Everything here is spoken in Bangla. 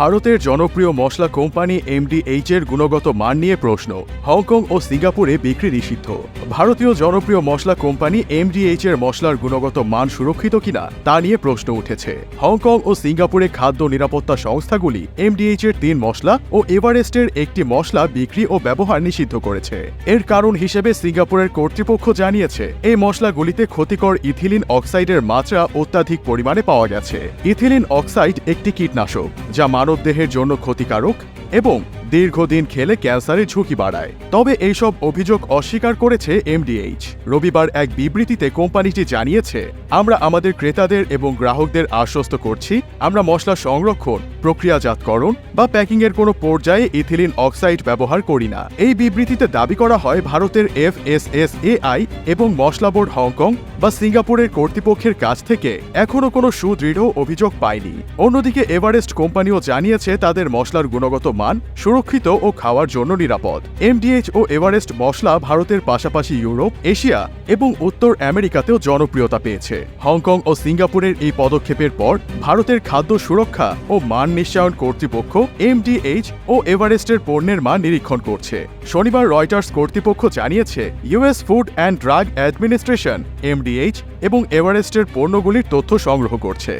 ভারতের জনপ্রিয় মশলা কোম্পানি এমডিএইচ এর গুণগত মান নিয়ে প্রশ্ন। হংকং ও সিঙ্গাপুরে বিক্রি নিষিদ্ধ। ভারতীয় জনপ্রিয় মশলা কোম্পানি এমডিএইচ এর মশলার গুণগত মান সুরক্ষিত কিনা, তা নিয়ে প্রশ্ন উঠেছে। হংকং ও সিঙ্গাপুরে খাদ্য নিরাপত্তা সংস্থাগুলি এমডিএইচ এর তিন মশলা ও এভারেস্টের একটি মশলা বিক্রি ও ব্যবহার নিষিদ্ধ করেছে। এর কারণ হিসেবে সিঙ্গাপুরের কর্তৃপক্ষ জানিয়েছে, এই মশলাগুলিতে ক্ষতিকর ইথিলিন অক্সাইডের মাত্রা অত্যাধিক পরিমাণে পাওয়া গেছে। ইথিলিন অক্সাইড একটি কীটনাশক, যা মানবদেহের জন্য ক্ষতিকারক এবং দীর্ঘদিন খেলে ক্যান্সারের ঝুঁকি বাড়ায়। তবে এইসব অভিযোগ অস্বীকার করেছে এমডিএইচ রবিবার এক বিবৃতিতে কোম্পানিটি জানিয়েছে, আমরা আমাদের ক্রেতাদের এবং গ্রাহকদের আশ্বস্ত করছি, আমরা মশলা সংরক্ষণ, প্রক্রিয়াজাতকরণ বা প্যাকিংয়ের কোনো পর্যায়ে ইথিলিন অক্সাইড ব্যবহার করি না। এই বিবৃতিতে দাবি করা হয়, ভারতের এফ এআই এবং মশলা বোর্ড হংকং বা সিঙ্গাপুরের কর্তৃপক্ষের কাছ থেকে এখনও কোনো সুদৃঢ় অভিযোগ পায়নি। অন্যদিকে এভারেস্ট কোম্পানিও জানিয়েছে, তাদের মশলার গুণগত মান সুরক্ষিত ও খাওয়ার জন্য নিরাপদ। এমডিএইচ ও এভারেস্ট মশলা ভারতের পাশাপাশি ইউরোপ, এশিয়া এবং উত্তর আমেরিকাতেও জনপ্রিয়তা পেয়েছে। হংকং ও সিঙ্গাপুরের এই পদক্ষেপের পর ভারতের খাদ্য সুরক্ষা ও মান নিশ্চয়ন কর্তৃপক্ষ এমডিএইচ ও এভারেস্টের পণ্যের মান নিরীক্ষণ করছে। শনিবার রয়টার্স কর্তৃপক্ষ জানিয়েছে US food and drug administration MDH এবং এভারেস্টের পণ্যগুলির তথ্য সংগ্রহ করছে।